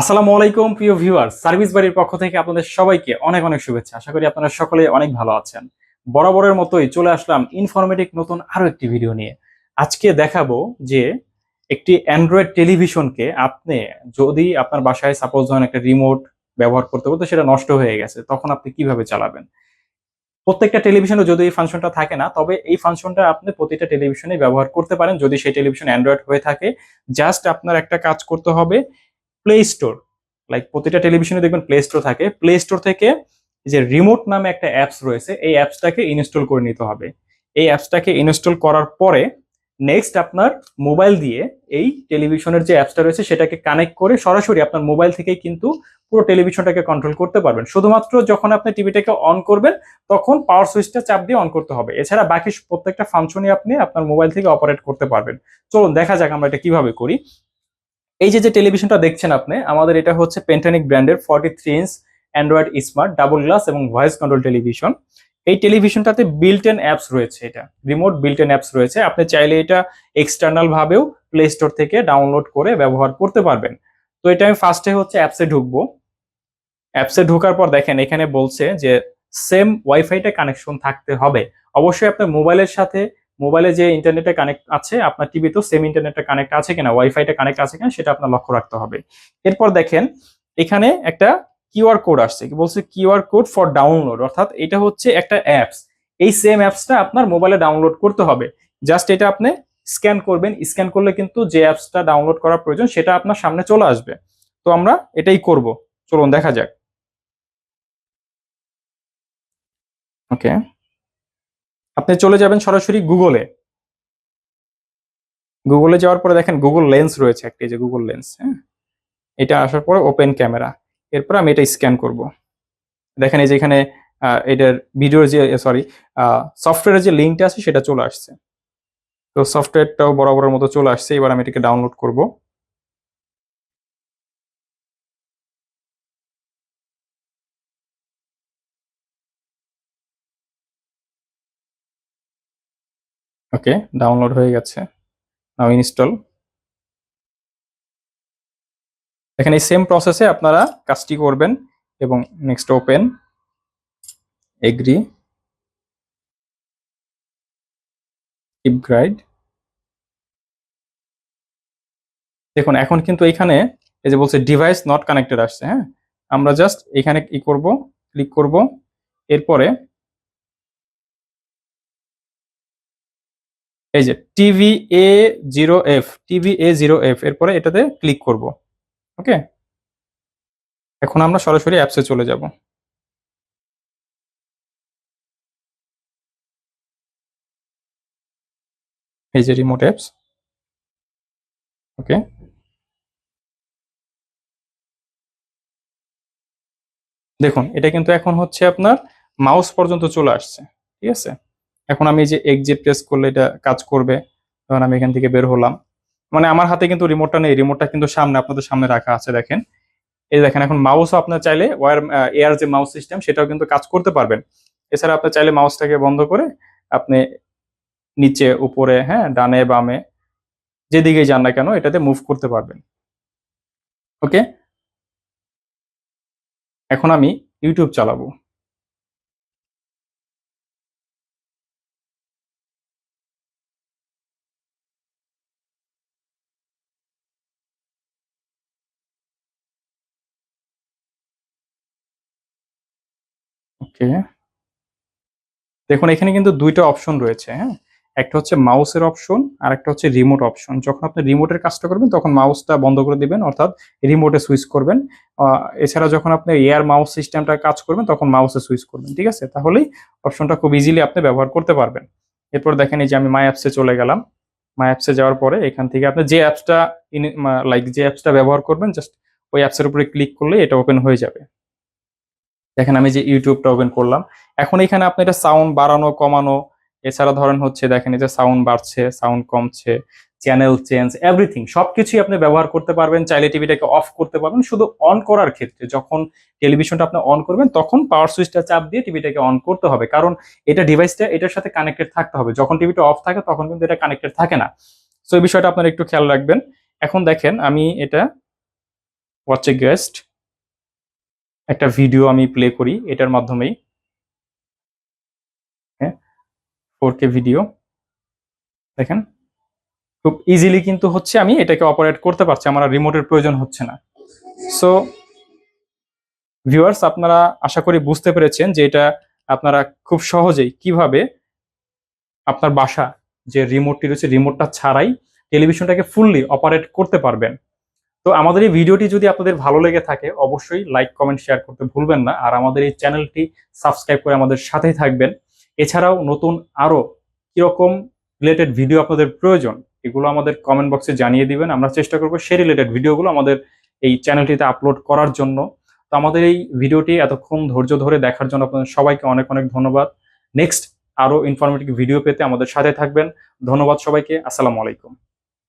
আসসালামু আলাইকুম, প্রিয় ভিউয়ার সার্ভিস বাড়ির পক্ষ থেকে আপনাদের সবাইকে অনেক অনেক শুভেচ্ছা। আশা করি আপনারা সকলে অনেক ভালো আছেন। বরাবরের মতোই চলে আসলাম ইনফরমেটিভ নতুন আরও একটি ভিডিও নিয়ে। আজকে দেখাবো যে একটি অ্যান্ড্রয়েড টেলিভিশনকে আপনি যদি আপনার বাসায় সাপোজ ধরেন একটা রিমোট ব্যবহার করতে বলতে সেটা নষ্ট হয়ে গেছে, তখন আপনি কীভাবে চালাবেন? প্রত্যেকটা টেলিভিশনে যদি এই ফাংশনটা থাকে না, তবে এই ফাংশনটা আপনি প্রতিটা টেলিভিশনে ব্যবহার করতে পারেন। যদি সেই টেলিভিশন অ্যান্ড্রয়েড হয়ে থাকে জাস্ট আপনার একটা কাজ করতে হবে প্লে স্টোর লাইক প্রতিটা টেলিভিশনে দেখবেন প্লে স্টোর থাকে। প্লে স্টোর থেকে যে রিমোট নামে একটা অ্যাপস রয়েছে, এই অ্যাপসটাকে ইনস্টল করে নিতে হবে। এই অ্যাপসটাকে ইনস্টল করার পরে নেক্সট আপনার মোবাইল দিয়ে এই টেলিভিশনের যে অ্যাপসটা রয়েছে, সেটাকে কানেক্ট করে সরাসরি আপনার মোবাইল থেকেই কিন্তু পুরো টেলিভিশনটাকে কন্ট্রোল করতে পারবেন। শুধুমাত্র যখন আপনি টিভিটাকে অন করবেন, তখন পাওয়ার সুইচটা চাপ দিয়ে অন করতে হবে। এছাড়া বাকি প্রত্যেকটা ফাংশনই আপনি আপনার মোবাইল থেকে অপারেট করতে পারবেন। চলুন, দেখা যাক আমরা এটা কীভাবে করি। এই যে যে টেলিভিশনটা দেখছেন আপনি, আমাদের এটা হচ্ছে পেন্টানিক ব্র্যান্ডের forty three inch android smart double glass এবং ভয়েস কন্ট্রোল টেলিভিশন এই টেলিভিশনটাতে বিল্ট এন অ্যাপস রয়েছে এটা রিমোট বিল্ট এন অ্যাপস রয়েছে। আপনি চাইলে এটা এক্সটার্নাল ভাবেও প্লে স্টোর থেকে ডাউনলোড করে ব্যবহার করতে পারবেন। তো এটা আমি ফার্স্টে হচ্ছে অ্যাপসে ঢুকবো। অ্যাপসে ঢোকার পর দেখেন, এখানে বলছে যে সেম ওয়াইফাইটা কানেকশন থাকতে হবে। অবশ্যই আপনার মোবাইলের সাথে মোবাইলে যে ইন্টারনেটে কানেক্ট আছে, আপনার টিভিতেও সেম ইন্টারনেটটা কানেক্ট আছে কিনা ওয়াইফাইটা কানেক্ট আছে কিনা, সেটা আপনার লক্ষ্য রাখতে হবে। এরপর দেখেন, এখানে একটা কিউআর কোড আসছে, কি বলছে কিউআর কোড ফর ডাউনলোড অর্থাৎ এটা হচ্ছে একটা অ্যাপস এই সেম অ্যাপসটা আপনার মোবাইলে ডাউনলোড করতে হবে। জাস্ট এটা আপনি স্ক্যান করবেন স্ক্যান করলে কিন্তু যে অ্যাপসটা ডাউনলোড করা প্রয়োজন, সেটা আপনার সামনে চলে আসবে। তো আমরা এটাই করব। চলুন, দেখা যাক। ওকে আপনি চলে যাবেন সরাসরি গুগলে গুগলে যাওয়ার পরে দেখেন গুগল লেন্স রয়েছে একটি যে গুগল লেন্স হ্যাঁ? এটা আসার পরে ওপেন ক্যামেরা এরপর আমি এটা স্ক্যান করব। দেখেন এই যে এখানে এটার ভিডিওর যে সরি সফটওয়্যারের যে লিঙ্কটা আছে সেটা চলে আসছে। তো সফটওয়্যারটাও বরাবরের মতো চলে আসছে। এবার আমি এটাকে ডাউনলোড করব। ওকে, ডাউনলোড হয়ে গেছে। Now install. দেখেন এই সেম প্রসেসে আপনারা কাজটি করবেন এবং নেক্সট ওপেন এগ্রি কিপ গ্রাইড দেখুন, এখন কিন্তু এখানে এই যে বলছে ডিভাইস নট কানেক্টেড আসছে হ্যাঁ? আমরা জাস্ট এখানে কি করব? ক্লিক করব। এরপরে এই যে TV A zero F TV A zero F এরপরে এটাতে ক্লিক করব ওকে এখন আমরা সরাসরি অ্যাপসে চলে যাব। এই যে রিমোট অ্যাপস ওকে দেখুন, এটা কিন্তু এখন হচ্ছে আপনার মাউস পর্যন্ত চলে আসছে, ঠিক আছে? এখন আমি যে এক্সিট প্রেস করলে এটা কাজ করবে, তখন আমি এখান থেকে বের হলাম। মানে আমার হাতে কিন্তু রিমোটটা নেই রিমোটটা কিন্তু সামনে, আপনাদের সামনে রাখা আছে, দেখেন। এই দেখেন, এখন মাউসও আপনার চাইলে ওয়ার এয়ার যে মাউস সিস্টেম সেটাও কিন্তু কাজ করতে পারবেন। এছাড়া আপনি চাইলে মাউসটাকে বন্ধ করে আপনি নিচে, উপরে হ্যাঁ ডানে, বামে, যেদিকে যান না কেন, এটাতে মুভ করতে পারবেন। ওকে এখন আমি ইউটিউব চালাবো। ওকে। দেখুন, এখানে কিন্তু দুইটা অপশন রয়েছে হ্যাঁ? একটা হচ্ছে মাউসের অপশন আর একটা হচ্ছে রিমোট অপশন যখন আপনি রিমোটের কাজটা করবেন, তখন মাউসটা বন্ধ করে দিবেন, অর্থাৎ রিমোটে সুইচ করবেন। এছাড়া যখন আপনি এয়ার মাউস সিস্টেমটা কাজ করবেন, তখন মাউসে সুইচ করবেন, ঠিক আছে? তাহলেই অপশনটা খুব ইজিলি আপনি ব্যবহার করতে পারবেন। এরপর দেখেন এই যে আমি মাই অ্যাপসে চলে গেলাম। মাই অ্যাপসে যাওয়ার পরে এখান থেকে আপনি যে অ্যাপসটা লাইক যে অ্যাপসটা ব্যবহার করবেন জাস্ট ওই অ্যাপসের উপরে ক্লিক করলে এটা ওপেন হয়ে যাবে। দেখেন আমি যে ইউটিউবটা ওপেন করলাম, এখন এখানে আপনি এটা সাউন্ড বাড়ানো, কমানো, এছাড়া ধরেন হচ্ছে দেখেন এই যে সাউন্ড বাড়ছে সাউন্ড কমছে চ্যানেল চেঞ্জ এভরিথিং সব কিছুই আপনি ব্যবহার করতে পারবেন, চাইলে টিভিটাকে অফ করতে পারবেন, শুধু অন করার ক্ষেত্রে, যখন টেলিভিশনটা আপনি অন করবেন, তখন পাওয়ার সুইচটা চাপ দিয়ে টিভিটাকে অন করতে হবে, কারণ এটা ডিভাইসটা এটার সাথে কানেক্টেড থাকতে হবে, যখন টিভিটা অফ থাকে, তখন কিন্তু এটা কানেক্টেড থাকে না। সো এই বিষয়টা আপনারা একটু খেয়াল রাখবেন। এখন দেখেন আমি এটা ওয়াচ গেস্ট একটা ভিডিও আমি প্লে করি, এটার মাধ্যমেই। হ্যাঁ ফোর কে ভিডিও দেখেন, খুব ইজিলি কিন্তু হচ্ছে আমি এটাকে অপারেট করতে পারছি, আমার রিমোটের প্রয়োজন হচ্ছে না। সো ভিউয়ার্স আপনারা আশা করি বুঝতে পেরেছেন যে এটা আপনারা খুব সহজেই কীভাবে আপনার বাসা, যে রিমোটটি রয়েছে রিমোটটা ছাড়াই টেলিভিশনটাকে ফুললি অপারেট করতে পারবেন। তো আমাদের এই ভিডিওটি যদি আপনাদের ভালো লেগে থাকে, অবশ্যই লাইক কমেন্ট শেয়ার করতে ভুলবেন না। আর আমাদের এই চ্যানেলটি সাবস্ক্রাইব করে আমাদের সাথেই থাকবেন। এছাড়াও নতুন আরও কীরকম রিলেটেড ভিডিও আপনাদের প্রয়োজন, এগুলো আমাদের কমেন্ট বক্সে জানিয়ে দিবেন। আমরা চেষ্টা করব সেই রিলেটেড ভিডিওগুলো আমাদের এই চ্যানেলটিতে আপলোড করার জন্য। তো আমাদের এই ভিডিওটি এতক্ষণ ধৈর্য ধরে দেখার জন্য আপনাদের সবাইকে অনেক অনেক ধন্যবাদ। নেক্সট আরও ইনফরমেটিভ ভিডিও পেতে আমাদের সাথে থাকবেন। ধন্যবাদ সবাইকে। আসসালামু আলাইকুম।